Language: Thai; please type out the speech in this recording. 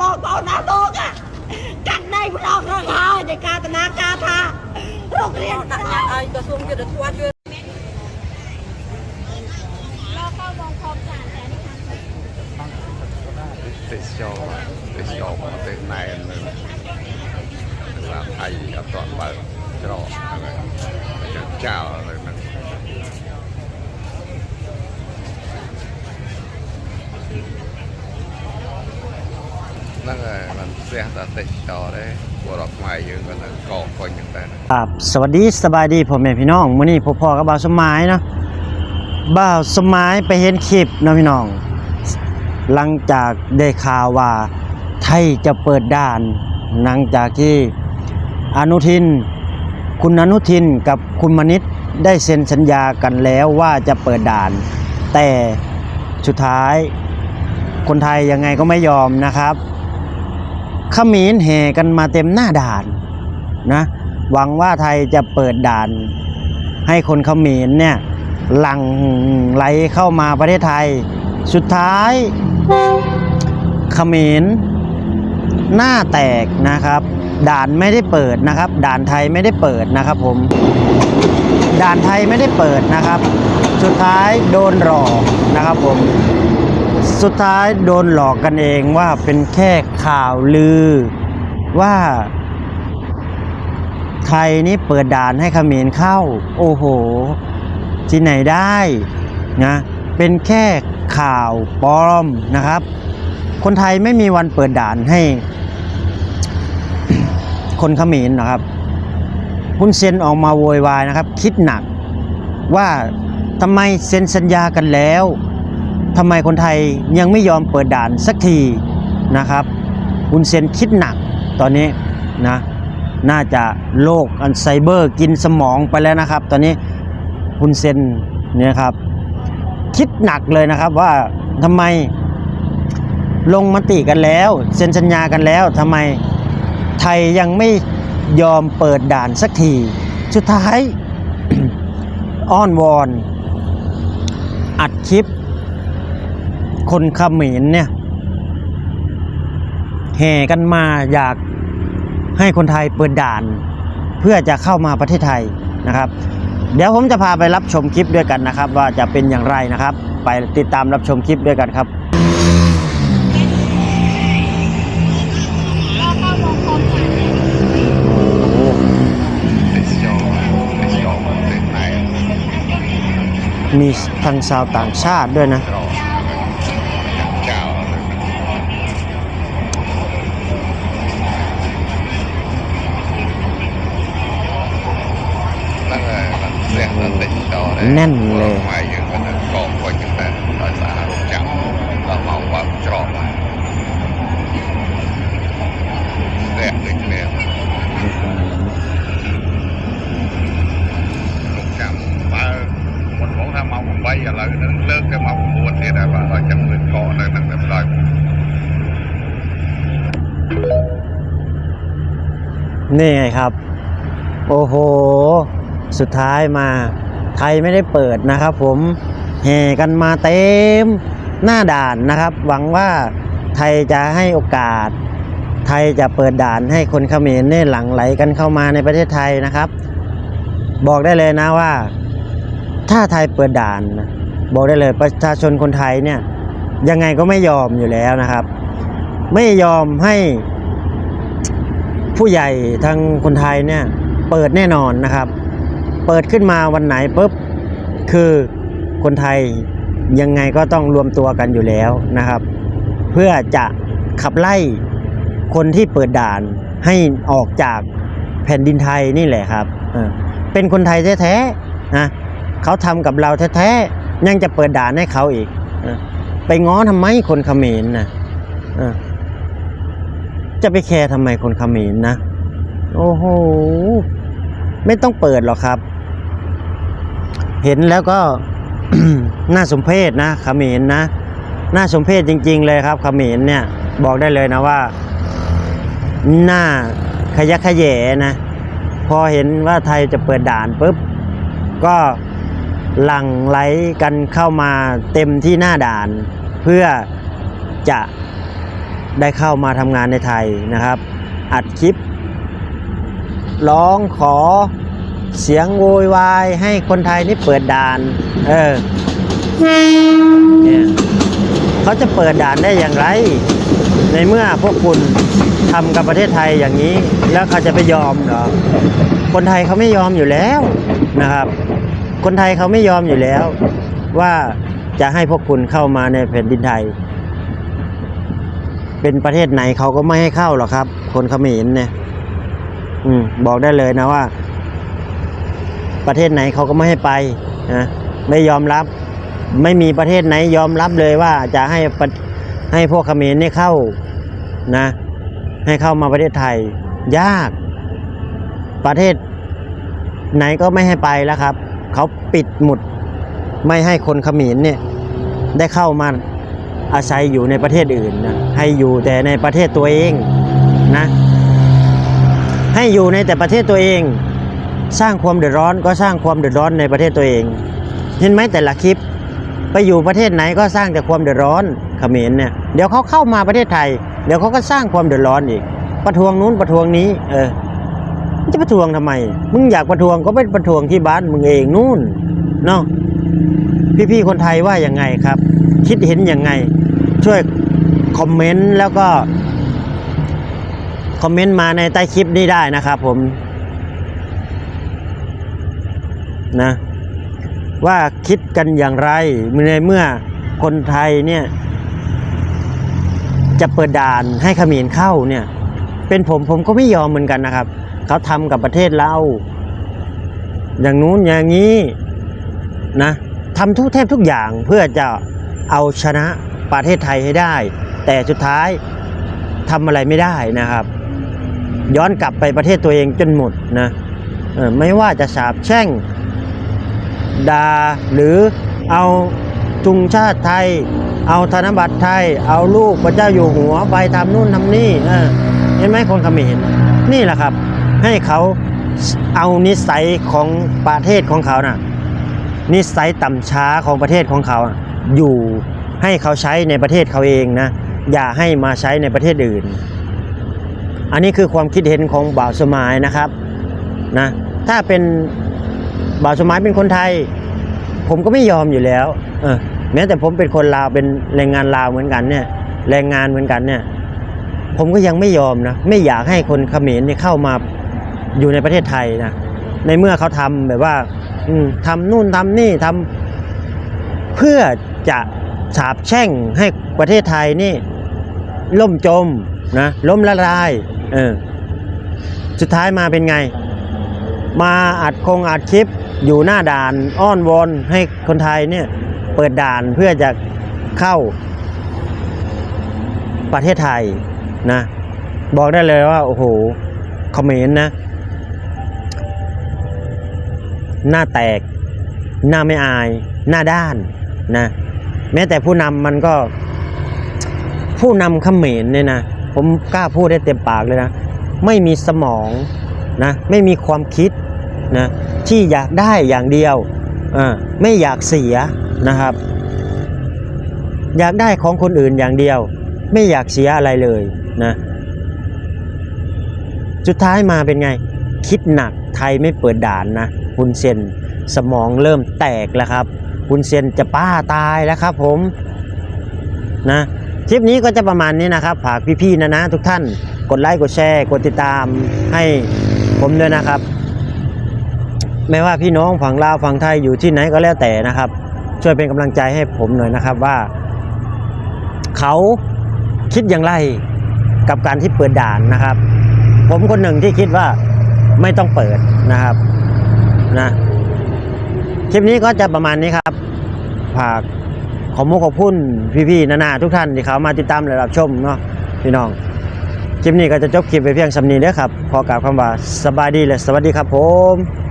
បងប្អូនណាតូកកាត់ដៃម្ដងខាងហើយនៃការតនាការថារករៀនដាក់ញ៉ាំឲ្យក្រសួងយុទ្ធសាស្ត្រជួយទេសចរទេសចរប្រទេសណែននៅឡាថៃអត់តបើកច្រកហ្នឹងហើយចាំចោលនៅ สียต่ดต่อได้บวชออกใหม่ยืนก็ต้องกอกคนอย่างแต่ครับสวัสดีสบายดีผมแม่พี่น้องมื้อนี้พ่อพ่อกับบ่าวสมายเนาะบ่าวสมายไปเห็นคลิปนาะพี่น้อง หลังจากได้ข่าวว่าไทยจะเปิดด่าน หลังจากที่อนุทิน คุณอนุทินกับคุณมณิษฐ์ได้เซ็นสัญญากันแล้วว่าจะเปิดด่าน แต่สุดท้ายคนไทยยังไงก็ไม่ยอมนะครับ เขมรแห่กันมาเต็มหน้าด่านนะหวังว่าไทยจะเปิดด่าน ให้คนเขมรเนี่ยหลั่งไหลเข้ามาประเทศไทย สุดท้ายเขมรหน้าแตกนะครับ ด่านไม่ได้เปิดนะครับ ด่านไทยไม่ได้เปิดนะครับผม ด่านไทยไม่ได้เปิดนะครับ สุดท้ายโดนหลอกนะครับผม สุดท้ายโดนหลอกกันเองว่าเป็นแค่ข่าวลือว่าไทยนี่เปิดด่านให้เขมรเข้า โอ้โห ที่ไหนได้นะเป็นแค่ข่าวปลอมนะครับ คนไทยไม่มีวันเปิดด่านให้ คนเขมรนะครับคุณเซนออกมาโวยวายนะครับ คิดหนักว่าทำไมเซ็นสัญญากันแล้ว ทำไมคนไทยยังไม่ยอมเปิดด่านสักทีนะครับคุณเซนคิดหนักตอนนี้นะน่าจะโรคอัลไซเบอร์กินสมองไปแล้วนะครับ ตอนนี้คุณเซนเนี่ยครับ คิดหนักเลยนะครับว่าทำไมลงมติกันแล้วเซ็นสัญญากันแล้วทำไมไทยยังไม่ยอมเปิดด่านสักทีสุดท้ายอ้อนวอน อัดคลิป คนขเขมรเนี่ยแห่กันมาอยากให้คนไทยเปิดด่าน เพื่อจะเข้ามาประเทศไทยนะครับ เดี๋ยวผมจะพาไปรับชมคลิปด้วยกันนะครับ ว่าจะเป็นอย่างไรนะครับ ไปติดตามรับชมคลิปด้วยกันครับมีทั้งชาวต่างชาติด้วยนะ แน่นเลยหมายถึงคนนั้นกองคนตั้แต่ภาษาจังเรามองว่าจอบแรกเลยแม่จังมาคนขงทมาผมไปอะไรนั้นเลิกจมาผมบวชที่ไหนว่าเราจะเหมืก่อนนั่นั่นแต่ได้นี่ไงครับ โอ้โห สุดท้ายมา ไทยไม่ได้เปิดนะครับผมแห่กันมาเต็มหน้าด่านนะครับ หวังว่าไทยจะให้โอกาส ไทยจะเปิดด่านให้คนเขมรเนี่ยหลั่งไหลกันเข้ามาในประเทศไทยนะครับ บอกได้เลยนะว่า ถ้าไทยเปิดด่าน บอกได้เลยประชาชนคนไทยเนี่ยยังไงก็ไม่ยอมอยู่แล้วนะครับ ไม่ยอมให้ผู้ใหญ่ทางคนไทยเนี่ยเปิดแน่นอนนะครับ เปิดขึ้นมาวันไหนปุ๊บคือคนไทยยังไงก็ต้องรวมตัวกันอยู่แล้วนะครับ เพื่อจะขับไล่คนที่เปิดด่านให้ออกจากแผ่นดินไทยนี่แหละครับเป็นคนไทยแท้ๆนะเขาทำกับเราแท้ๆยังจะเปิดด่านให้เขาอีกไปง้อทำไมคนเขมรนะจะไปแคร์ทำไมคนเขมรนะ โอ้โห ไม่ต้องเปิดหรอกครับ เห็นแล้วก็น่าสมเพชนะขมรนะน่าสมเพชจริง ๆ เลยครับขมรเนี่ยบอกได้เลยนะว่าหน้าขยักขยแยนะ พอเห็นว่าไทยจะเปิดด่านปุ๊บ ก็หลั่งไหลกันเข้ามาเต็มที่หน้าด่าน เพื่อจะได้เข้ามาทำงานในไทยนะครับ อัดคลิป ร้องขอ เสียงโวยวายให้คนไทยนี่เปิดด่าน เออเนี่ยเขาจะเปิดด่านได้อย่างไร ในเมื่อพวกคุณทำกับประเทศไทยอย่างนี้ แล้วเขาจะไปยอมเหรอคนไทยเขาไม่ยอมอยู่แล้วนะครับ คนไทยเขาไม่ยอมอยู่แล้ว ว่าจะให้พวกคุณเข้ามาในแผ่นดินไทย เป็นประเทศไหนเขาก็ไม่ให้เข้าหรอกครับ คนเขมรเนี่ย อืม บอกได้เลยนะว่า ประเทศไหนเขาก็ไม่ให้ไปนะไม่ยอมรับไม่มีประเทศไหนยอมรับเลยว่าจะให้ประให้พวกเขมรนี่เข้านะ ให้เข้ามาประเทศไทย ยาก ประเทศไหนก็ไม่ให้ไปแล้วครับ เขาปิดหมุดไม่ให้คนเขมรเนี่ยได้เข้ามาอาศัยอยู่ในประเทศอื่นนะให้อยู่แต่ในประเทศตัวเองนะ ให้อยู่ในแต่ประเทศตัวเอง สร้างความเดือดร้อนก็สร้างความเดือดร้อนในประเทศตัวเอง เห็นไหมแต่ละคลิป ไปอยู่ประเทศไหนก็สร้างแต่ความเดือดร้อนเขมรเนี่ยเดี๋ยวเขาเข้ามาประเทศไทย เดี๋ยวเขาก็สร้างความเดือดร้อนอีก ประท้วงนู้นประท้วงนี้ เออมึงจะประท้วงทำไม มึงอยากประท้วงก็ไปประท้วงที่บ้านมึงเองนู่นเนาะพี่ๆคนไทยว่ายังไงครับ คิดเห็นยังไง ช่วยคอมเมนต์แล้วก็คอมเมนต์มาในใต้คลิปนี้ได้นะครับผม นะว่าคิดกันอย่างไรในเมื่อคนไทยเนี่ยจะเปิดด่านให้ขมรเข้าเนี่ย เป็นผมผมก็ไม่ยอมเหมือนกันนะครับ เขาทำกับประเทศเรา อย่างนู้นอย่างนี้นะทำทุกแทบทุกอย่างเพื่อจะเอาชนะประเทศไทยให้ได้ แต่สุดท้ายทำอะไรไม่ได้นะครับ ย้อนกลับไปประเทศตัวเองจนหมดนะไม่ว่าจะสาบแช่ง ดาหรือเอาทุงชาติไทย เอาธนบัตรไทย เอาลูกพระเจ้าอยู่หัวไปทำนู่นทำนี่เห็นไหมคนเขมรนี่แหละครับ ให้เขาเอานิสัยของประเทศของเขาน่ะนิสัยต่ำช้าของประเทศของเขา อยู่ให้เขาใช้ในประเทศเขาเองนะ อย่าให้มาใช้ในประเทศอื่น อันนี้คือความคิดเห็นของบ่าวสมายนะครับนะถ้าเป็น บ่าวสมายเป็นคนไทย ผมก็ไม่ยอมอยู่แล้วเออแม้แต่ผมเป็นคนลาวเป็นแรงงานลาวเหมือนกันเนี่ยแรงงานเหมือนกันเนี่ย ผมก็ยังไม่ยอมนะไม่อยากให้คนเขมรเนี่ยเข้ามาอยู่ในประเทศไทยนะในเมื่อเขาทำแบบว่า อืมทำนู่นทำนี่ทำเพื่อจะสาบแช่งให้ประเทศไทยนี่ล่มจมนะล้มละลายเออสุดท้ายมาเป็นไง มาอัดคงอัดคลิปอยู่หน้าด่านอ้อนวอนให้คนไทยเนี่ยเปิดด่านเพื่อจะเข้าประเทศไทยนะ บอกได้เลยว่า โอ้โหคอมเขมนต์นะ หน้าแตก หน้าไม่อาย หน้าด้านนะ แม้แต่ผู้นำมันก็ ผู้นำเขมรเนี่ยนะ ผมกล้าพูดได้เต็มปากเลยนะ ไม่มีสมองนะ ไม่มีความคิด นะที่อยากได้อย่างเดียวไม่อยากเสียนะครับ อยากได้ของคนอื่นอย่างเดียว ไม่อยากเสียอะไรเลยนะสุดท้ายมาเป็นไง คิดหนักไทยไม่เปิดด่านนะฮุนเซนสมองเริ่มแตกแล้วครับฮุนเซนจะป้าตายแล้วครับผมนะคลิปนี้ก็จะประมาณนี้นะครับฝากพี่ๆนะนะทุกท่านกดไลค์กดแชร์ กดติดตามให้ผมด้วยนะครับ ไม่ว่าพี่น้องฝั่งลาวฝั่งไทยอยู่ที่ไหนก็แล้วแต่นะครับ ช่วยเป็นกำลังใจให้ผมหน่อยนะครับว่า เขาคิดอย่างไรกับการที่เปิดด่านนะครับ ผมคนหนึ่งที่คิดว่าไม่ต้องเปิดนะครับนะคลิปนี้ก็จะประมาณนี้ครับฝากขอมุกขอบคุณพี่ๆนานาทุกท่านที่เขามาติดตามและรับชมเนาะพี่น้องคลิปนี้ก็จะจบคลิปไปเพียงสำนีเด้อครับ ขอกล่าวคำว่าสบายดีและสวัสดีครับผม